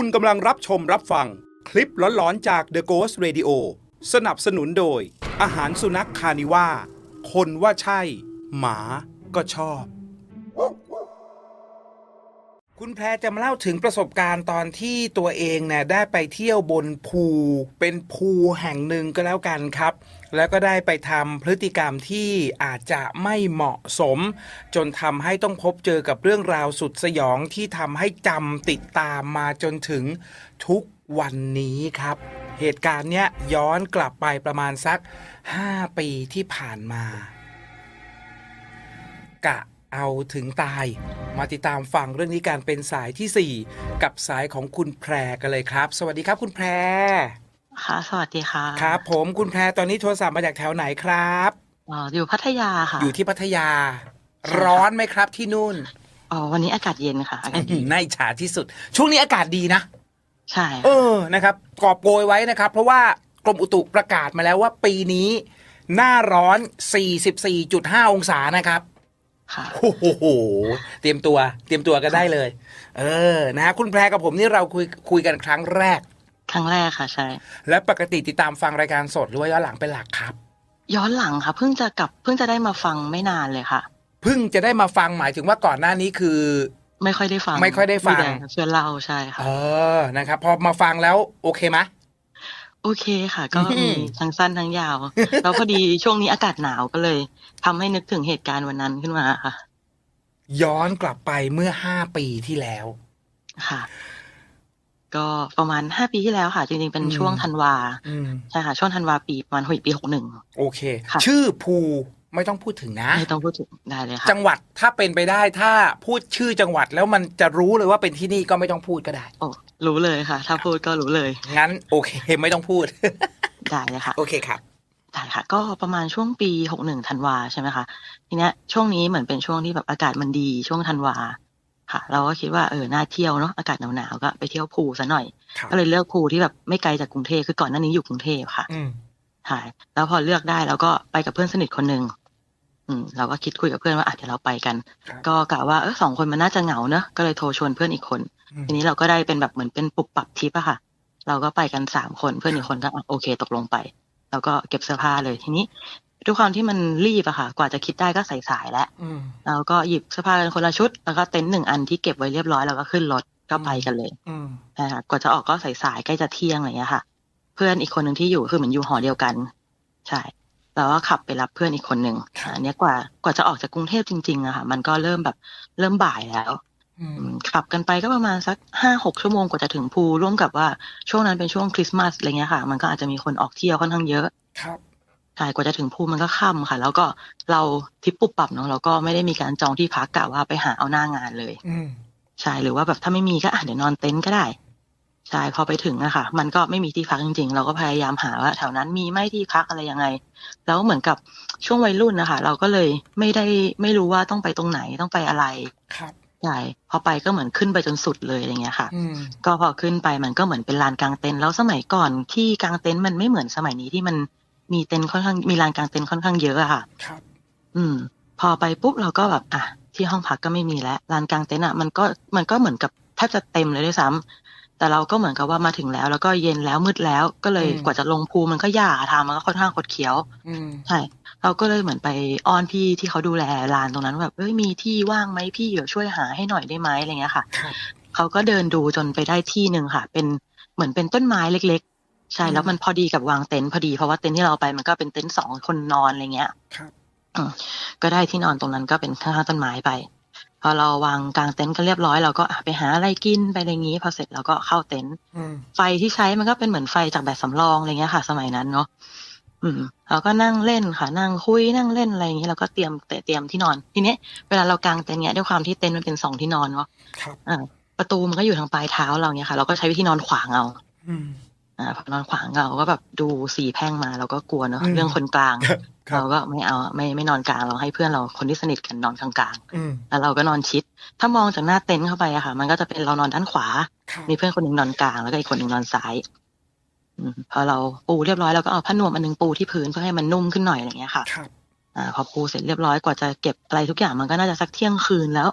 คุณกำลังรับชมรับฟัง คลิปหลอนๆจาก The Ghost Radio สนับสนุนโดย อาหารสุนัขคานิว่า คนว่าใช่ หมาก็ชอบ คุณแพรจะมาเล่าถึงประสบการณ์ตอนที่ตัวเองเนี่ยได้ไปเที่ยวบนภู เป็นภูแห่งหนึ่งก็แล้วกันครับ แล้วก็ได้ไปทำพฤติกรรมที่อาจจะไม่เหมาะสม จนทำให้ต้องพบเจอกับเรื่องราวสุดสยองที่ทำให้จำติดตามมาจนถึงทุกวันนี้ครับ เหตุการณ์เนี้ยย้อนกลับไปประมาณสัก 5 ปีที่ผ่านมา กะเอาถึงตาย มาติดตามฟังเรื่องนี้การเป็นสายทีสี่4 กับสายของคุณแพรกันเลยครับ สวัสดีครับคุณแพร ค่ะ สวัสดีค่ะ ครับผมคุณแพรตอนนี้โทรศัพท์มาจากแถวไหนครับเอ่ออยู่พัทยาค่ะ อยู่ที่พัทยาใช่ค่ะร้อนไหมครับที่นู่นอ๋อวันนี้อากาศเย็นค่ะอากาศดีน่าอิจฉาที่สุด ช่วงนี้อากาศดีนะ ใช่ เออนะครับกอบโกยไว้นะครับ เพราะว่ากรมอุตุประกาศมาแล้วว่าปีนี้ หน้าร้อน 44.5 องศานะครับค่ะโอ้โห เตรียมตัว เตรียมตัวกันได้เลย เออ นะฮะคุณแพรกับผมนี่เราคุยคุยกันครั้งแรก ครั้งแรกค่ะใช่ และปกติติดตามฟังรายการสดหรือว่าย้อนหลังเป็นหลักครับ ย้อนหลังค่ะ เพิ่งจะกลับเพิ่งจะได้มาฟังไม่นานเลยค่ะ เพิ่งจะได้มาฟังหมายถึงว่าก่อนหน้านี้คือ ไม่ค่อยได้ฟัง ไม่ค่อยได้ฟังมีแต่เพื่อนเล่าใช่ค่ะเออนะครับพอมาฟังแล้วโอเคไหมโอเคค่ะ ก็อืมมีทั้งสั้นทั้งยาวแล้วพอดีช่วงนี้อากาศหนาวก็เลยทำให้นึกถึงเหตุการณ์วันนั้นขึ้นมาค่ะ ย้อนกลับไปเมื่อห้าปีที่แล้วค่ะ ก็ประมาณห้าปีที่แล้วค่ะ จริงๆ เป็นอืมช่วงธันวาอืมใช่ค่ะ ช่วงธันวาปีประมาณหกปีหกหนึ่งโอเคค่ะชื่อภูไม่ต้องพูดถึงนะ ไม่ต้องพูดถึงได้เลยค่ะจังหวัดถ้าเป็นไปได้ถ้าพูดชื่อจังหวัดแล้วมันจะรู้เลยว่าเป็นที่นี่ก็ไม่ต้องพูดก็ได้โอ้รู้เลยค่ะ ถ้าพูดก็รู้เลย งั้นโอเค ไม่ต้องพูด ได้เลยค่ะ โอเคครับได้ค่ะ ก็ประมาณช่วงปีหกหนึ่งธันวาใช่ไหมคะทีเนี้ยช่วงนี้เหมือนเป็นช่วงที่แบบอากาศมันดีช่วงธันวา ค่ะ เราก็คิดว่าเออน่าเที่ยวเนาะอากาศหนาวๆก็ไปเที่ยวพูลซะหน่อยครับก็เลยเลือกพูลที่แบบไม่ไกลจากกรุงเทพคือก่อนหน้านี้อยู่กรุงเทพค่ะอืมค่ะแล้วพอเลือกได้เราก็ไปกับเพื่อนสนิทคนหนึ่งอืมเราก็คิดคุยกับเพื่อนว่าอาจจะเดี๋ยวเราไปกันครับก็กะว่าเออสองคนมันน่าจะเหงาเนอะก็เลยโทรชวนเพื่อนอีกคนอืมทีนี้เราก็ได้เป็นแบบเหมือนเป็นปุบปับทริปอะค่ะ เราก็ไปกันสามคนเพื่อนอีกคนก็อะโอเคตกลงไป แล้วก็เก็บเสื้อผ้าเลยทีนี้ ด้วยความที่มันรีบอะค่ะ กว่าจะคิดได้ก็สายๆแล้วอืมเราก็หยิบเสื้อผ้ากันคนละชุด แล้วก็เต็นท์หนึ่งอันที่เก็บไว้เรียบร้อยแล้วก็ขึ้นรถก็ไปกันเลยอืมนะคะกว่าจะออกก็สายๆใกล้จะเที่ยงอะไรอย่างเงี้ยค่ะ เพื่อนอีกคนหนึ่งที่อยู่คือเหมือนอยู่หอเดียวกัน ใช่เราก็ขับไปรับเพื่อนอีกคนหนึ่งอันเนี้ยกว่ากว่าจะออกจากกรุงเทพจริงๆอะค่ะ มันก็เริ่มแบบเริ่มบ่ายแล้วอืมอืมขับกันไปก็ประมาณสักห้าหกชั่วโมงกว่าจะถึงภูร่วมกับว่าช่วงนั้นเป็นช่วงคริสต์มาสอะไรเงี้ยค่ะ มันก็อาจจะมีคนออกเที่ยวค่อนข้างเยอะ ครับ ใช่กว่าจะถึงภูมันก็ค่ำค่ะ แล้วก็เราทริปปุบปับเนาะเราก็ไม่ได้มีการจองที่พักกะว่าไปหาเอาหน้างานเลยอืมใช่หรือว่าแบบถ้าไม่มีก็อะเดี๋ยวนอนเต็นท์ก็ได้ใช่พอไปถึงอะค่ะ มันก็ไม่มีที่พักจริง ๆ เราก็พยายามหาว่า แถวนั้นมีไหม่ที่พักอะไรยังไง แล้วเหมือนกับช่วงวัยรุ่นนะคะเราก็เลยไม่ได้ไม่รู้ว่าต้องไปตรงไหนต้องไปอะไรครับใช่พอไปก็เหมือนขึ้นไปจนสุดเลยอะไรเงี้ยค่ะอืมก็พอขึ้นไปมันก็เหมือนเป็นลานกลางเต็นท์แล้วสมัยก่อนที่กลางเต็นท์มันไม่เหมือนสมัยนี้ที่มัน มีเต็นท์ค่อนข้างมีลานกลางเต็นท์ค่อนข้างเยอะอะค่ะ ครับ อืม พอไปปุ๊บเราก็แบบอะที่ห้องพักก็ไม่มีแล้วลานกลางเต็นท์อะมันก็มันก็เหมือนกับแทบจะเต็มเลยด้วยซ้ำแต่เราก็เหมือนกับว่ามาถึงแล้ว แล้วก็เย็นแล้วมืดแล้ว ก็เลยอืมกว่าจะลงภูมันก็ยากอะทางมันก็ค่อนข้างคดเคี้ยวอืมใช่เราก็เลยเหมือนไปอ้อนพี่ที่เขาดูแลลานตรงนั้นว่าแบบเอ้ยมีที่ว่างไหมพี่เดี๋ยวช่วยหาให้หน่อยได้ไหมอะไรเงี้ยค่ะครับเขาก็เดินดูจนไปได้ที่หนึ่งค่ะ เป็นเหมือนเป็นต้นไม้เล็กๆ ใช่อืมแล้วมันพอดีกับวางเต็นท์พอดีเพราะว่าเต็นท์ที่เราไปมันก็เป็นเต็นท์สองคนนอนอะไรเงี้ยครับก็ได้ที่นอนตรงนั้นก็เป็นข้างๆต้นไม้ไป พอเราวางกลางเต็นท์กันเรียบร้อยเราก็อะไปหาอะไรกินไปอะไรงี้ พอเสร็จเราก็เข้าเต็นท์อืมไฟที่ใช้มันก็เป็นเหมือนไฟจากแบบสำรองอะไรเงี้ยค่ะ สมัยนั้นเนาะอืมเราก็นั่งเล่นค่ะนั่งคุยนั่งเล่นอะไรอย่างนี้เราก็เตรียมเตรียมที่นอน ทีเนี้ยเวลาเรากางเต็นท์เนี้ยด้วยความที่เต็นท์มันเป็นสองที่นอนเนาะครับอ่าประตูมันก็อยู่ทางปลายเท้าเราเนี่ยค่ะ เราก็ใช้วิธีนอนขวางเอา อืมอ่าพอนอนขวางเราก็แบบดูสีแพร่งมาเราก็กลัวเนาะอืมเรื่องคนกลางครับครัเราบก็ไม่เอาไม่ไม่นอนกลางเราให้เพื่อนเราคนที่สนิทกันนอนกลางอืมๆแล้วเราก็นอนชิด ถ้ามองจากหน้าเต็นท์เข้าไปอะค่ะ มันก็จะเป็นเรานอนด้านขวาครับมีเพื่อนคนหนึ่งนอนกลางแล้วก็อีกคนหนึ่งนอนซ้ายอืมพอเราปูเรียบร้อยเราก็เอาผ้านวมอันหนึงปูที่พื้นเพื่อให้มันนุ่มขึ้นหน่อยอะไรอย่างเงี้ยค่ะครับอ่าพอปูเสร็จเรียบร้อยกว่าจะเก็บอะไรทุกอย่างมันก็น่าจะสักเที่ยงคืนแล้ว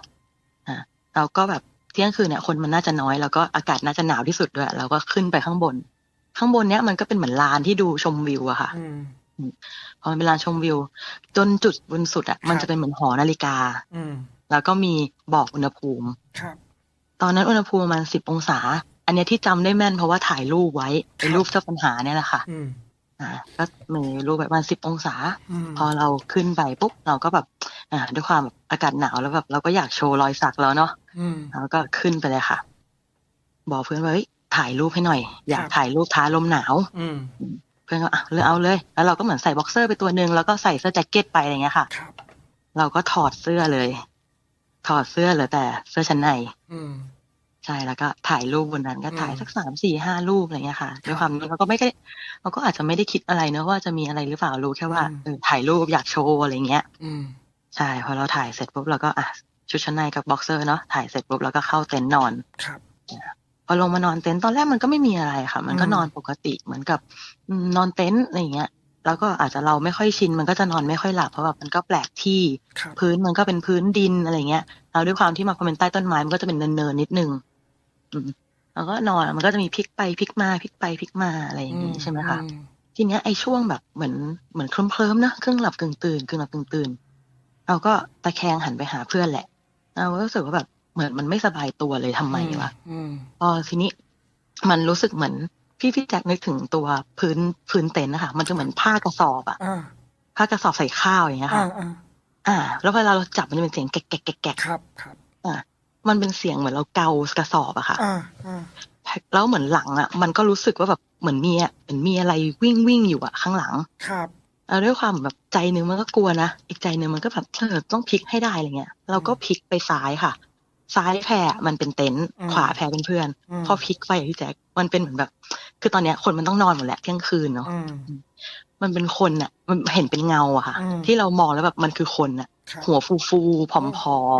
อ่าเราก็แบบเที่ยงคืนเนี่ยคนมันน่าจะน้อยแล้วก็อากาศน่าจะหนาวที่สุดด้วยเราก็ขึ้นไปข้างบน ข้างบนเนี้ยมันก็เป็นเหมือนลานที่ดูชมวิวอะค่ะอืมพอมันเป็นลานชมวิว จนจุดบนสุดอะมันครับจะเป็นเหมือนหอนาฬิกา อืมแล้วก็มีบอกอุณหภูมิครับตอนนั้นอุณหภูมิประมาณสิบองศา อันเนี้ยที่จำได้แม่นเพราะว่าถ่ายรูปไว้ไอ้รูปเจ้าปัญหาเนี่ยแหละค่ะอืมอ่าก็มีรูปแบบประมาณสิบองศาอืมพอเราขึ้นไปปุ๊บเราก็แบบอ่าด้วยความแบบอากาศหนาวแล้วแบบเราก็อยากโชว์รอยสักแล้วเนาะอืมแล้วก็ขึ้นไปเลยค่ะ บอกเพื่อนว่าเฮ้ย ถ่ายรูปให้หน่อย อยากครับถ่ายรูปท้าลมหนาวอืมเพื่อนก็อะเลยเอาเลย แล้วเราก็เหมือนใส่บ็อกเซอร์ไปตัวหนึ่งแล้วก็ใส่เสื้อแจ็คเก็ตไปอะไรเงี้ยค่ะครับเราก็ถอดเสื้อเลย ถอดเสื้อเหลือแต่เสื้อชั้นในอืมใช่แล้วก็ถ่ายรูปบนนั้นก็ถ่ายอืมสักสามสี่ห้ารูปอะไรเงี้ยค่ะด้วยความนี้เราก็ไม่ได้เราก็อาจจะไม่ได้คิดอะไรเนอะว่าจะมีอะไรหรือเปล่ารู้แค่ว่าอืมเออถ่ายรูปอยากโชว์อะไรเงี้ยอืมใช่พอเราถ่ายเสร็จปุ๊บเราก็อะชุดชั้นในกับบ็อกเซอร์เนาะถ่ายเสร็จปุ๊บเราก็เข้าเต็นท์นอนครับ พอลงมานอนเต็นท์ตอนแรกมันก็ไม่มีอะไรค่ะ มันก็อืมนอนปกติเหมือนกับอืมนอนเต็นท์อะไรอย่างเงี้ย แล้วก็อาจจะเราไม่ค่อยชิน มันก็จะนอนไม่ค่อยหลับเพราะแบบมันก็แปลกที่ครับพื้นมันก็เป็นพื้นดินอะไรเงี้ยแล้วด้วยความที่มาพอเป็นใต้ต้นไม้มันก็จะเป็นเนินๆนิดนึงอืมแล้วก็นอนมันก็จะมีพลิกไปพลิกมาพลิกไปพลิกมาอะไรอย่างงี้ใช่ไหมคะอืทีเนี้ยไอ้ช่วงแบบเหมือนเหมือนเคลิ้มเคลิ้มๆนะครึ่งหลับกึ่งตื่นกึ่งหลับกึ่งตื่นเราก็ตะแคงหันไปหาเพื่อนแหละเราก็รู้สึกว่าแบบ เหมือนมันไม่สบายตัวเลยทำไมวะอืมพอทีนี้มันรู้สึกเหมือนพี่พี่แจ็คนึกถึงตัวพื้นพื้นเต็นท์นะคะมันจะเหมือนผ้ากระสอบอะอ่าผ้ากระสอบใส่ข้าวอย่างเงี้ยอ่าค่ะอ่าอ่า แล้วเวลาเราจับมันจะเป็นเสียงแกะแกะแกะแกะครับครับมันเป็นเสียงเหมือนเราเกากระสอบอะค่ะอ่าอ่าแล้วเหมือนหลังอะมันก็รู้สึกว่าแบบเหมือนมีอะเหมือนมีอะไรวิ่งวิ่งอยู่อะข้างหลังครับแล้วด้วยความแบบใจหนึ่งมันก็กลัวนะอีกใจหนึ่งมันก็แบบเออต้องพลิกให้ได้อะไรเงี้ยเราก็พลิกไปซ้ายค่ะ ซ้ายแพรมันเป็นเต็นท์ขวาแพรเป็นเพื่อนมพอพลิกไปอะพี่แจ๊คมันเป็นเหมือนแบบ คือตอนเนี้ยคนมันต้องนอนหมดแหละเที่ยงคืนเนาะอืมมันเป็นคนอะมันเห็นเป็นเงาอะค่ะอืมที่เรามองแล้วแบบมันคือคนอะครับหัวฟูฟูๆผอม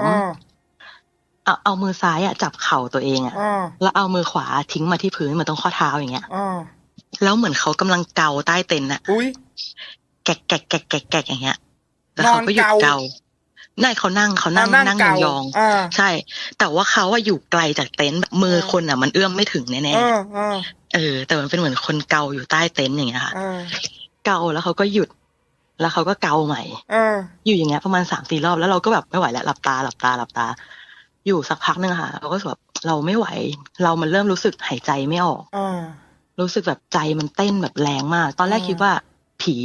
อ่าๆเอาเอามือซ้ายอะจับเข่าตัวเองอะอ่าแล้วเอามือขวาทิ้งมาที่พื้นเหมือนตรงข้อเท้าอย่างเงี้ยอ่าแล้วเหมือนเขากำลังเกาใต้เต็นท์อะอุ้ยแกะแกะแกะแกะแกะอย่างเงี้ยแล้วเขาก็หยุดนอนเกาเกา นั่นเขานั่งเขานั่งอ่านั่งเกายองอ่าๆใช่ แต่ว่าเขาอะอยู่ไกลจากเต็นท์แบบมือคนอะมันเอื้อมไม่ถึงแน่อ่าอ่าๆเออ แต่มันเป็นเหมือนคนเกาอยู่ใต้เต็นท์อย่างเงี้ยค่ะอ่าเกาแล้วเขาก็หยุด แล้วเขาก็เกาใหม่อ่าอยู่อย่างเงี้ยประมาณสามสี่รอบแล้วเราก็แบบไม่ไหวแล้วหลับตาหลับตาหลับตา อยู่สักพักนึงอะค่ะ เราก็รู้สึกแบบเราไม่ไหว เรามันเริ่มรู้สึกหายใจไม่ออกอ่ารู้สึกแบบใจมันเต้นแบบแรงมาก ตอนแรกอืมคิดว่าผี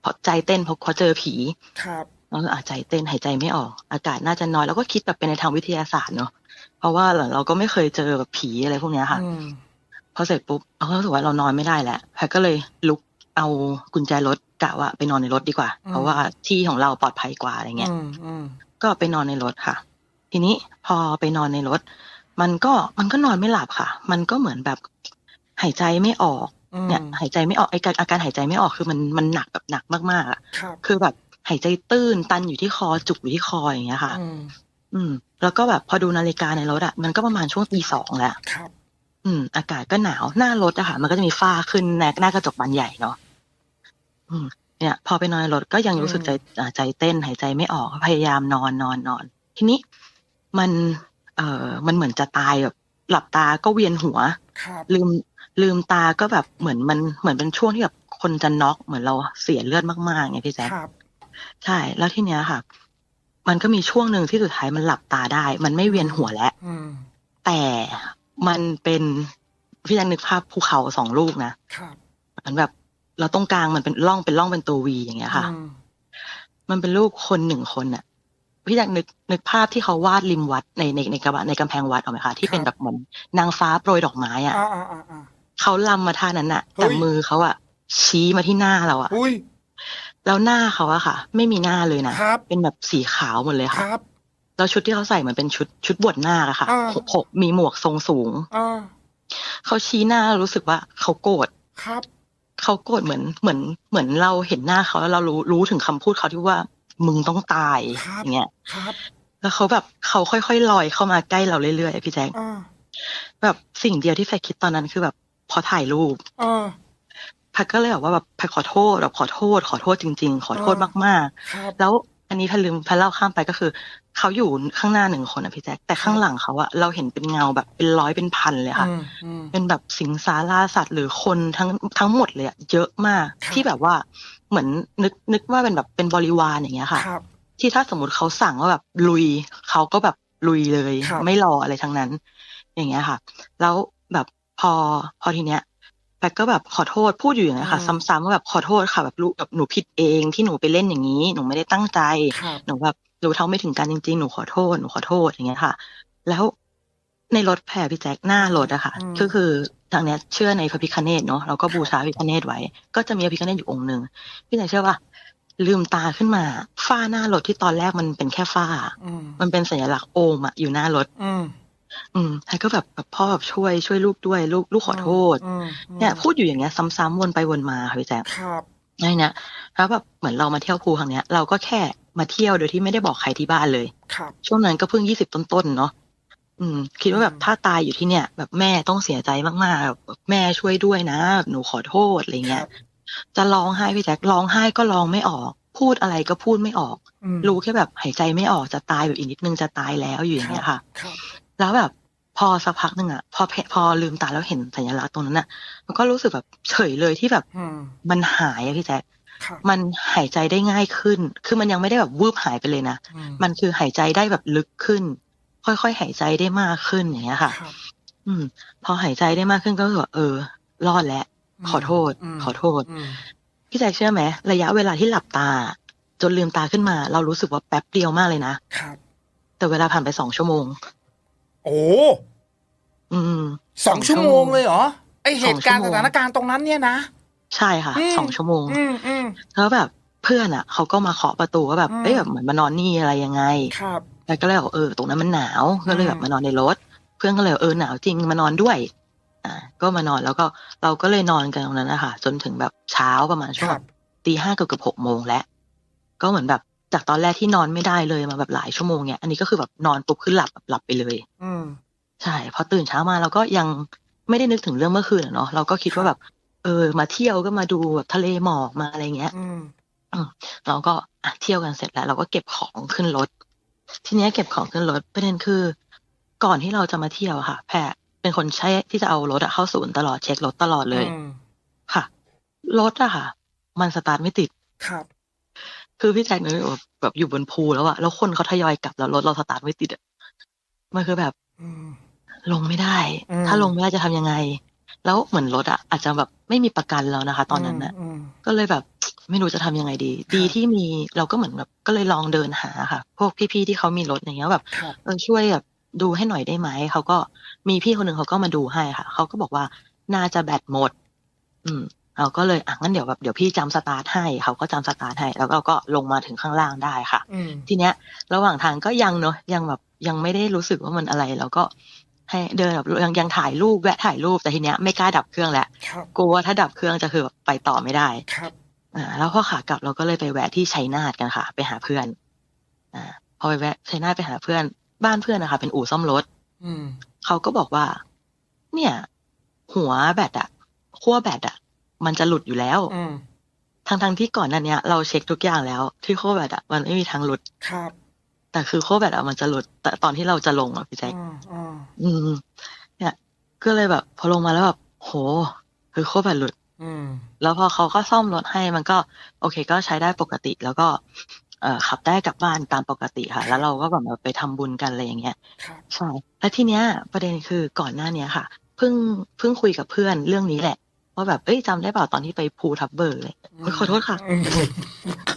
เพราะใจเต้นเพราะเขาเจอผีครับ แล้วก็อาใจเต้นหายใจไม่ออก อากาศน่าจะน้อย แล้วก็คิดแบบเป็นในทางวิทยาศาสตร์เนาะเพราะว่าเราก็ไม่เคยเจอแบบผีอะไรพวกเนี้ยค่ะอืมพอเสร็จปุ๊บเราก็รู้สึกว่าเรานอนไม่ได้แล้วแพทก็เลยลุกเอากุญแจรถกะว่าไปนอนในรถดีกว่า เพราะว่าที่ของเราปลอดภัยกว่าอะไรเงี้ยอืมอืมก็ไปนอนในรถค่ะ ทีนี้พอไปนอนในรถ มันก็มันก็นอนไม่หลับค่ะ มันก็เหมือนแบบหายใจไม่ออกอืมเนี่ย หายใจไม่ออกไอการอาการหายใจไม่ออกคือมันมันหนักแบบหนักมากๆอะครับคือแบบ หายใจตื้นตันอยู่ที่คอจุกอยู่ที่คออย่างเงี้ยค่ะ อืมอืมแล้วก็แบบพอดูนาฬิกาในรถอะมันก็ประมาณช่วงตีสองแล้วครับอืม อากาศก็หนาวหน้ารถอะค่ะ มันก็จะมีฝ้าขึ้นในหน้ากระจกบานใหญ่เนาะอืม เนี่ย พอไปนอนในรถก็ยังรู้สึกใจอ่าใจเต้นหายใจไม่ออกพยายามนอนนอนนอน ทีนี้มัน เอ่อมันเหมือนจะตายแบบหลับตาก็เวียนหัวครับลืมลืมตาก็แบบเหมือนมันเหมือนเป็นช่วงที่แบบคนจะน็อกเหมือนเราเสียเลือดมากๆไงพี่แจ๊คครับ ใช่ แล้วทีเนี้ยค่ะ มันก็มีช่วงหนึ่งที่สุดท้ายมันหลับตาได้ มันไม่เวียนหัวแล้วอืมแต่มันเป็นพี่แจ๊คนึกภาพภูเขาสองลูกนะครับเหมือนแบบเราตรงกลางมันเป็นร่องเป็นร่องเป็นตัววีอย่างเงี้ยค่ะอืมมันเป็นรูปคนหนึ่งคนน่ะพี่แจ๊คนึกนึกภาพที่เขาวาดริมวัดในในในกระบะในกำแพงวัดเอาไหมคะที่เป็นแบบเหมือนนางฟ้าโปรยดอกไม้อะอ่าอ่าอ่าอ่าเขาลำมาท่านั้นน่ะเฮ้ยแต่มือเขาอะชี้มาที่หน้าเราอะอุ้ย แล้วหน้าเขาอะค่ะ ไม่มีหน้าเลยนะครับเป็นแบบสีขาวหมดเลยคค่ะรับแล้วชุดที่เขาใส่เหมือนเป็นชุดชุดบวชหน้าคอะค่ะอ่าหกหกมีหมวกทรงสูงอ่าเขาชี้หน้ารู้สึกว่าเขาโกรธครับเขาโกรธเหมือนเหมือนเหมือนเราเห็นหน้าเขาแล้วเรารู้รู้ถึงคำพูดเขาที่ว่ามึงต้องตายครับอย่างเงี้ยครับแล้วเขาแบบเขาค่อยๆลอยเข้ามาใกล้เราเรื่อยๆพี่แจ๊คอ่าแบบสิ่งเดียวที่แฟคิดตอนนั้นคือแบบพอถ่ายรูปอ่าแพทก็เลยแบบว่าแบบแพทขอโทษแบบขอโทษ ขอโทษจริง ๆ ขอโทษอ่ามมากครับๆแล้วอันนี้พลืมพเล่าข้ามไปก็คือเขาอยู่ข้างหน้าหนึ่งคนอะพี่แจ๊คแต่ข้างหลังเขาอะเราเห็นเป็นเงาแบบเป็นร้อยเป็นพันเลยค่ะอืมอืมเป็นแบบสิงสาราสัตว์หรือคนทั้งทั้งหมดเลยอะเยอะมากครับที่แบบว่าเหมือนนึกนึกว่าเป็นแบบเป็นบริวารอย่างเงี้ยค่ะครับที่ถ้าสมมติเขาสั่งว่าแบบลุยเขาก็แบบลุยเลยครับไม่รออะไรทั้งนั้น อย่างเงี้ยค่ะ แล้วแบบพอพอทีเนี้ย แปกก็แบบขอโทษพูดอยู่อย่างเงี้ยค่ะ ซ้ำๆว่าแบบขอโทษค่ะแบบรู้แบบหนูผิดเองที่หนูไปเล่นอย่างนี้ หนูไม่ได้ตั้งใจครับหนูแบบรู้เท่าไม่ถึงการจริงๆ หนูขอโทษหนูขอโทษอย่างเงี้ยค่ะ แล้วในรถแผ่พี่แจ็คหน้ารถอะค่ะอืมก็คือทางเนี้ยเชื่อในพระพิคเนตเนาะเราก็บูชาพระพิคเนตไว้ ก็จะมีพระพิคเนตอยู่องค์หนึ่งพี่แจ็คเชื่อว่าลืมตาขึ้นมาฝ้าหน้ารถที่ตอนแรกมันเป็นแค่ฝ้าอืมมันเป็นสัญลักษณ์โอมอะอยู่หน้ารถ อืมอืมแล้วก็แบบแบบพ่อแบบช่วยช่วยลูกด้วย ลูกลูกขอโทษอืมเนี่ยพูดอยู่อย่างเงี้ยซ้ำๆวนไปวนมาค่ะพี่แจ๊คครับไอ้เนี่ยแล้วแบบเหมือนเรามาเที่ยวภูครั้งเนี้ยเราก็แค่มาเที่ยวโดยที่ไม่ได้บอกใครที่บ้านเลยครับช่วงนั้นก็เพิ่งยี่สิบต้นๆเนาะอืม คิดว่าแบบอืมถ้าตายอยู่ที่เนี่ย แบบแม่ต้องเสียใจมากๆแบบแม่ช่วยด้วยนะแบบหนูขอโทษอะไรคเงี้รัยบจะร้องไห้พี่แจ๊คร้องไห้ก็ร้องไม่ออก พูดอะไรก็พูดไม่ออกอืมรู้แค่แบบหายใจไม่ออกจะตายแบบอีกนิดนึงจะตายแล้วอยู่อย่างเงี้ยค่ะครับ แล้วแบบพอสักพักหนึ่งอะพอเพพอลืมตาแล้วเห็นสัญลักษณ์ตรงนั้นอะมันก็รู้สึกแบบเฉยเลยที่แบบอืมมันหายอะพี่แจ๊คครับมันหายใจได้ง่ายขึ้น คือมันยังไม่ได้แบบวืบหายไปเลยนะอืมันคือหายใจได้แบบลึกขึ้น ค่อยๆหายใจได้มากขึ้นอย่างเงี้ยค่ะครับอืม พอหายใจได้มากขึ้นก็รู้สึกว่าเออ รอดแล้ว ขอโทษมขอโทษอืมพี่แจ๊คเชื่อไหมระยะเวลาที่หลับตา จนลืมตาขึ้นมา เรารู้สึกว่าแป๊บเดียวมากเลยนะครับแต่เวลาผ่านไปสองชั่วโมง โอ้อืมสองชั่วโมงเลยเหรอไอเหตุการณ์สองชั่วโมงสถานการณ์ตรงนั้นเนี่ยนะ ใช่ค่ะอืมสองชั่วโมงอืมอืมแล้วแบบเพื่อนอะเขาก็มาเคาะประตูว่าแบบอืมเอ้ยแบบเหมือนมานอนนี่อะไรยังไง ครับแล้วก็เลยบอกเออตรงนั้นมันหนาวก็เลยอืมแบบมานอนในรถ เพื่อนก็เลยเออหนาวจริงมานอนด้วยอ่าก็มานอนแล้วก็เราก็เลยนอนกันตรงนั้นนะคะจนถึงแบบเช้าประมาณช่วงคแบรับบตีห้าเกือบเกือบหกโมงแล้วก็เหมือนแบบ จากตอนแรกที่นอนไม่ได้เลยมาแบบหลายชั่วโมงเนี่ยอันนี้ก็คือแบบนอนปุ๊บขึ้นหลับแบบหลับไปเลย อืมใช่พอตื่นเช้ามาเราก็ยังไม่ได้นึกถึงเรื่องเมื่อคืนอะเนาะเราก็คิดว่าแบบ เออ มาเที่ยวก็มาดูแบบทะเลหมอกมาอะไรเงี้ยอืมเราก็อะเที่ยวกันเสร็จแล้ว เราก็เก็บของขึ้นรถ ทีเนี้ยเก็บของขึ้นรถประเด็นคือ ก่อนที่เราจะมาเที่ยวอะค่ะ แพรเป็นคนใช้ที่จะเอารถอะเข้าศูนย์ตลอดเช็ครถตลอดเลยอืมค่ะรถอะค่ะ มันสตาร์ทไม่ติดครับ คือพี่แจ็คเนี่ยแบบแบบอยู่บนภูแล้วอะแล้วคนเขาทยอยกลับแล้วรถเราสตาร์ทไม่ติดอะมันคือแบบอืมลงไม่ได้อืมถ้าลงไม่ได้จะทำยังไง แล้วเหมือนรถอะอาจจะแบบไม่มีประกันแล้วนะคะ ตอนนั้นอะอืมก็เลยแบบไม่รู้จะทำยังไงดีครับดีที่มีเราก็เหมือนแบบก็เลยลองเดินหาค่ะ พวกพี่ๆที่เขามีรถอย่างเงี้ยแบบครับเออช่วยแบบดูให้หน่อยได้ไหมเขาก็มีพี่คนหนึ่งเขาก็มาดูให้ค่ะเขาก็บอกว่าน่าจะแบตหมด อืม เราก็เลยอะงั้นเดี๋ยวแบบเดี๋ยวพี่จำสตาร์ทให้เขาก็จำสตาร์ทให้ แล้วเราก็ลงมาถึงข้างล่างได้ค่ะอืมทีเนี้ย ระหว่างทางก็ยังเนอะยังแบบยังไม่ได้รู้สึกว่ามันอะไรเราก็ให้เดินแบบยังยังถ่ายรูปแวะถ่ายรูปแต่ทีเนี้ยไม่กล้าดับเครื่องแล้วครับกลัวว่าถ้าดับเครื่องจะคือแบบไปต่อไม่ได้ครับอ่าแล้วพอขากลับเราก็เลยไปแวะที่ชัยนาทกันค่ะ ไปหาเพื่อนอ่าพอไปแวะชัยนาทไปหาเพื่อน บ้านเพื่อนนะคะเป็นอู่ซ่อมรถ อืมเขาก็บอกว่า เนี่ย หัวแบตอะขั้วแบตอะ มันจะหลุดอยู่แล้วอืมทั้งทงๆที่ก่อนหนั้นเนี้ยเราเช็คทุกอย่างแล้วที่ขั้วแบตอะมันไม่มีทางหลุดครับ แต่คือขั้วแบตอะมันจะหลุด แต่ตอนที่เราจะลงอะพี่แจ๊คอืมอืมอืมเนี่ยก็เลยแบบ พอลงมาแล้วแบบโห คือขั้วแบตหลุด อืม แล้วพอเขาก็ซ่อมรถให้มันก็ โอเค ก็ใช้ได้ปกติแล้วก็เอ่อขับได้กลับบ้านตามปกติค่ะ แล้วเราก็แบบไปทำบุญกันอะไรอย่างเงี้ยครับใช่แล้วทีเนี้ย ประเด็นคือก่อนหน้าเนี้ยค่ะเพิ่งเพิ่งคุยกับเพื่อนเรื่องนี้แหละ ว่าแบบเอ้ยจำได้เปล่าตอนที่ไปภูทับเบิกเลยเฮ้ยขอโทษค่ะอืม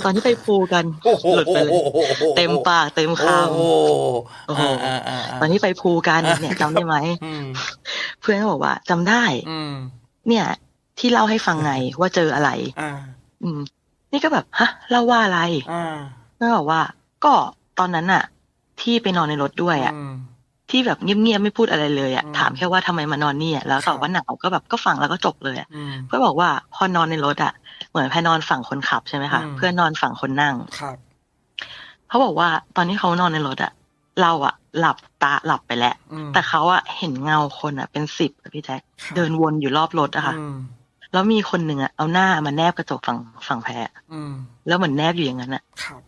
ตอนที่ไปภูกันโอ้โหหลุดไปเลยเต็มปากเต็มคโอ้โหำโอ้โหอ่าอ่าอ่าตอนที่ไปภูกันเนี่ยจำได้ไหมอืมเพื่อนก็บอกว่าจำได้ อืมเนี่ย ที่เล่าให้ฟังไงว่าเจออะไรอ่าอืม นี่ก็แบบฮะเล่าว่าอะไรอ่าก็บอกว่า ก็ตอนนั้นน่ะที่ไปนอนในรถด้วยอะอืม ที่แบบเงียบๆไม่พูดอะไรเลยอะอืมถามแค่ว่าทำไมมานอนนี่อะแล้วตอบว่าหนาวก็แบบก็ฟังแล้วก็จบเลยอะอืมก็บอกว่าพอนอนในรถอะเหมือนแพนอนฝั่งคนขับใช่ไหมคะอืมเพื่อนนอนฝั่งคนนั่งครับเขาบอกว่าตอนที่เขานอนในรถอะเราอะหลับตาหลับไปแล้วอืมแต่เขาอะเห็นเงาคนอะเป็นสิบอะพี่แจ๊คครับเดินวนอยู่รอบรถอะค่ะอืมแล้วมีคนหนึ่งอะเอาหน้ามาแนบกระจกฝั่งฝั่งแพรอืมแล้วเหมือนแนบอยู่อย่างนั้นอะครับ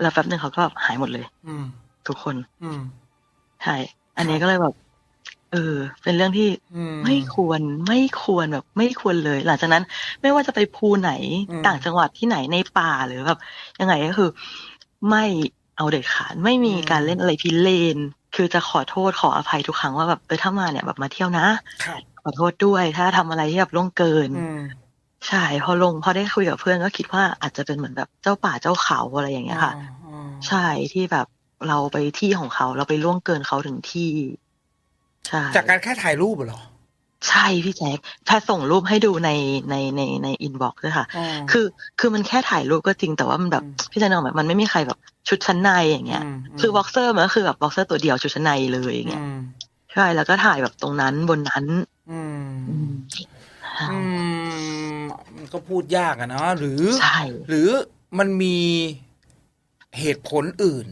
แล้วแป๊บหนึ่งเขาก็หายหมดเลย อืมทุกคน อืมใช่ อันนี้ก็เลยแบบ เออ เป็นเรื่องที่อืมไม่ควรไม่ควรแบบ ไม่ควรเลย หลังจากนั้น ไม่ว่าจะไปภูไหนอืมต่างจังหวัดที่ไหนในป่าหรือแบบยังไงก็คือ ไม่เอาเด็ดขาดไม่มีการเล่นอะไรพิเรนคือจะขอโทษขออภัยทุกครั้งว่าแบบเออถ้ามาเนี่ยแบบมาเที่ยวนะครับขอโทษด้วย ถ้าทำอะไรที่แบบล่วงเกินอืมใช่พอลงพอได้คุยกับเพื่อนก็คิดว่าอาจจะเป็นเหมือนแบบเจ้าป่าเจ้าเขาอะไรอย่างเงี้ยค่ะอ๋อใช่ที่แบบ เราไปที่ของเขา เราไปล่วงเกินเขาถึงที่ ใช่ จากการแค่ถ่ายรูปเหรอ ใช่พี่แจ๊คแพทย์ส่งรูปให้ดูในในในในอินบ็อกซ์ด้วยค่ะอ๋อคือคือมันแค่ถ่ายรูปก็จริงแต่ว่ามันแบบอืมพี่แจ๊คนึกออกไหมมันไม่มีใครแบบชุดชั้นในอย่างเงี้ยมคือบ็อกเซอร์มันก็คือแบบบ็อกเซอร์ตัวเดียวชุดชั้นในเลยอย่างเงี้ยอืมใช่แล้วก็ถ่ายแบบตรงนั้นบนนั้น อืมอืมอืมมันก็พูดยากอะเนาะหรือใช่หรือมันมีเหตุผลอื่น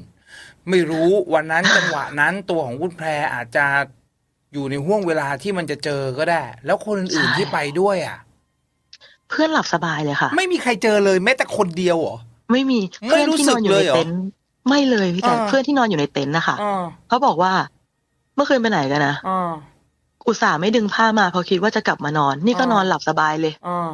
ไม่รู้วันนั้นจังหวะนั้นตัวของคุณแพรอาจจะอยู่ในห่วงเวลาที่มันจะเจอก็ได้ แล้วคนอื่นๆที่ไปด้วยอะ เพื่อนหลับสบายเลยค่ะ ไม่มีใครเจอเลยแม้แต่คนเดียวเหรอไม่มีไม่เพื่อนรู้ที่สึนกอนอยู่เลในยเหรอเต็นท์ไม่เลยพี่แจ๊คอ่าเพื่อนที่นอนอยู่ในเต็นท์นะคะอ่าเขาบอกว่า เมื่อคืนไปไหนกันนะอ่าอุตส่าห์ไม่ดึงผ้ามาเพราะคิดว่าจะกลับมานอน นี่ก็อ่านนอนหลับสบายเลยอ่า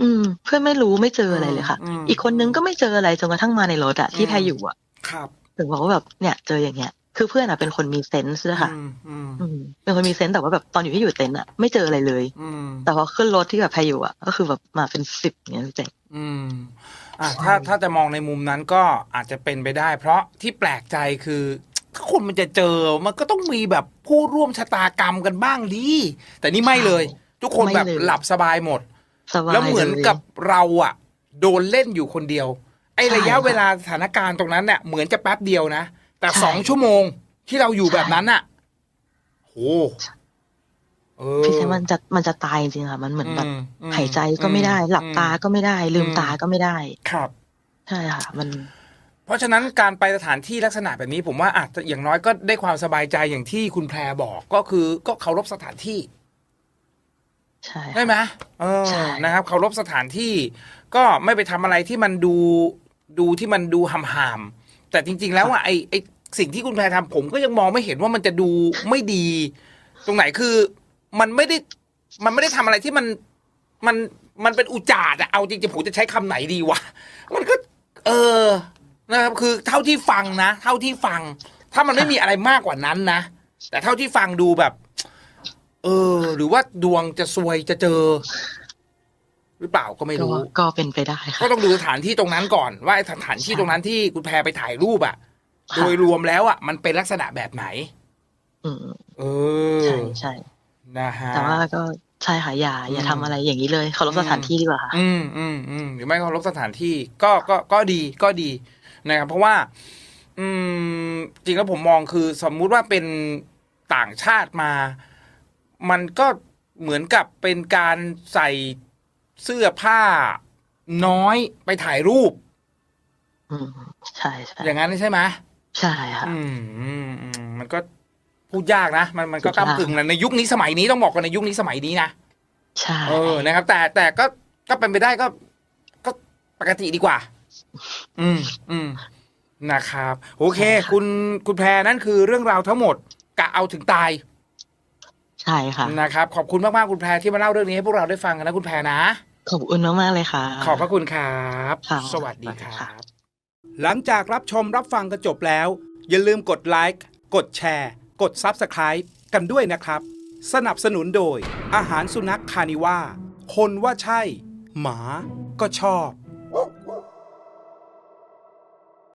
อืม เพื่อนไม่รู้ไม่เจออะไรเลยค่ะอืมอีกคนนึงก็ไม่เจออะไรจนกระทั่งมาในรถอะที่อืมแพรอยู่อะครับ ถึงบอกว่าแบบเนี่ยเจออย่างเงี้ยคือเพื่อนอะเป็นคนมีเซนส์ด้วยค่ะอืมอืมอืมเป็นคนมีเซนส์แต่ว่าแบบตอนอยู่ที่อยู่เต็นท์อะไม่เจออะไรเลยอืมแต่พอขึ้นรถที่แบบแพรอยู่อะก็คือแบบมาเป็นสิบอย่างเงี้ยพี่แจ๊คอืมอะถ้าถ้าจะมองในมุมนั้นก็อาจจะเป็นไปได้ เพราะที่แปลกใจคือถ้าคนมันจะเจอมันก็ต้องมีแบบผู้ร่วมชะตากรรมกันบ้างดีแต่นี่ไม่เลย ทุกคนแบบหลับสบายหมดสบายแล้วเหมือนลยกับเราอะโดนเล่นอยู่คนเดียว ไอ้ใช่ระยะค่ะเวลาสถานการณ์ตรงนั้นเนี่ยเหมือนจะแป๊บเดียวนะ แต่ใช่สองชั่วโมงที่เราอยู่ใช่แบบนั้นอะโหเออพี่แจ๊คมันจะมันจะตายจริงๆค่ะ มันเหมือนแบบอือืมหายใจก็ไม่ได้ หลับตาก็ไม่ได้ลืมอืมตาก็ไม่ได้ ครับใช่ค่ะ มัน เพราะฉะนั้นการไปสถานที่ลักษณะแบบนี้ ผมว่าอาจจะอย่างน้อยก็ได้ความสบายใจอย่างที่คุณแพรบอกก็คือ ก็เคารพสถานที่ใช่ค่ะใช่ไหมเออใช่นะครับเคารพสถานที่ ก็ไม่ไปทำอะไรที่มันดู ดูที่มันดูห่ามๆแต่จริง ๆ แล้วอะไอไอสิ่งที่คุณแพรทำผมก็ยังมองไม่เห็นว่ามันจะดูไม่ดี ตรงไหนคือมันไม่ได้มันไม่ได้ทำอะไรที่มันมันมันเป็นอุจาดอะเอาจริงๆผมจะใช้คำไหนดีวะมันก็ เออนะครับคือเท่าที่ฟังนะเท่าที่ฟัง ถ้ามันไม่มีอะไรมากกว่านั้นนะแต่เท่าที่ฟังดูแบบ เออ หรือว่าดวงจะซวยจะเจอ หรือเปล่าก็ไม่ก็รู้ก็เป็นไปได้ค่ะก็ต้องดูสถานที่ตรงนั้นก่อน ว่าไอ้สถานที่ตรงนั้นที่คุณแพรไปถ่ายรูปอะค่ะ โดยรวมแล้วอะมันเป็นลักษณะแบบไหนอืมเออใช่ใช่นะฮะแต่ว่าก็ใช่ค่ะอย่าอย่าอืมทำอะไรอย่างนี้เลยเคารพสถานที่ดีกว่าค่ะอืมอืมอืมหรือไม่เคารพสถานที่ก็ก็ก็ดีก็ดีนะครับ เพราะว่า อืม จริงแล้วผมมองคือ สมมุติว่าเป็นต่างชาติมา มันก็เหมือนกับเป็นการใส่ เสื้อผ้าน้อยไปถ่ายรูป อืมใช่ใช่อย่างนั้นใช่ไหมใช่ค่ะอืมอืมอืมมันก็พูดยากนะ มันมันก็พูดยากก้ากึ่งนะในยุคนี้สมัยนี้ต้องบอกกันในยุคนี้สมัยนี้นะใช่เออนะครับ แต่แต่ก็ก็เป็นไปได้ก็ ก็ปกติดีกว่า อืมอืมนะครับ โอเค คุณคุณแพรนั่นคือเรื่องราวทั้งหมดกะเอาถึงตาย ใช่ค่ะนะครับ ขอบคุณมากๆคุณแพรที่มาเล่าเรื่องนี้ให้พวกเราได้ฟังกันนะคุณแพรนะ ขอบคุณมากๆเลยค่ะ ขอบพระคุณครับค่ะสวัสดีคสวัสดีรัค่ะบหลังจากรับชมรับฟังกันจบแล้ว อย่าลืมกดไลค์กดแชร์ กด Subscribe กันด้วยนะครับ สนับสนุนโดย อาหารสุนัขคานิว่าคนว่าใช่ หมาก็ชอบ